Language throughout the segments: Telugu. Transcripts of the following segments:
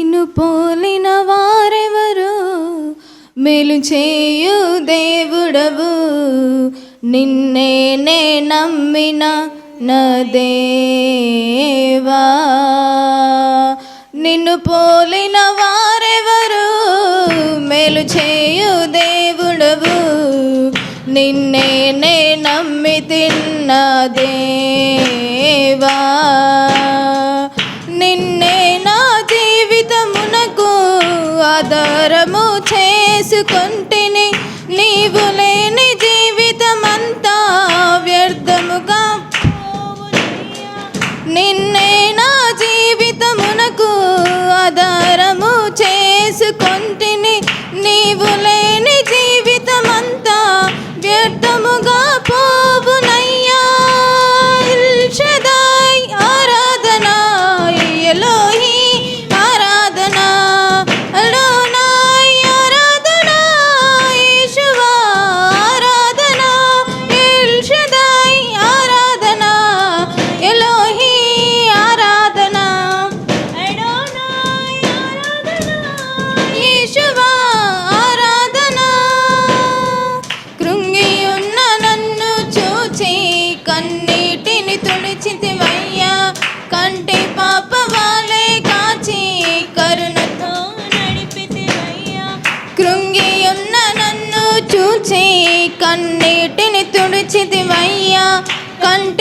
నిన్ను పోలిన వారెవరు? మేలు చేయు దేవుడవు. నిన్నే నే నమ్మిన నా దేవా. నిన్ను పోలిన వారెవరు? మేలు చేయు దేవుడవు. నిన్నే నే నమ్మి తిన్న దేవా. ఆధారము చేసుకుంటేనే నీవు లేని జీవితమంతా వ్యర్థముగా నిన్నే నా జీవితమునకు ఆధారము చేసుకుంటేనే నీవు లేని జీవితమంతా వ్యర్థముగా కృంగియున్న నన్ను చూచి కన్నీటిని తుడిచితివయ్యా. కంట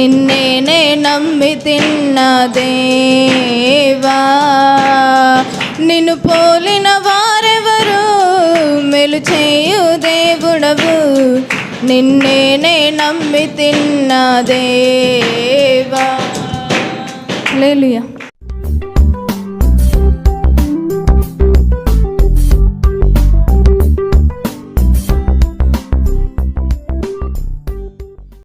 నిన్నే నే నమ్మి తిన్న దేవా. నిన్ను పోలిన వారెవరు మెలు చేయు దేవుడవు. నిన్నే నే నమ్మి తిన్న దేవా. లేలుయా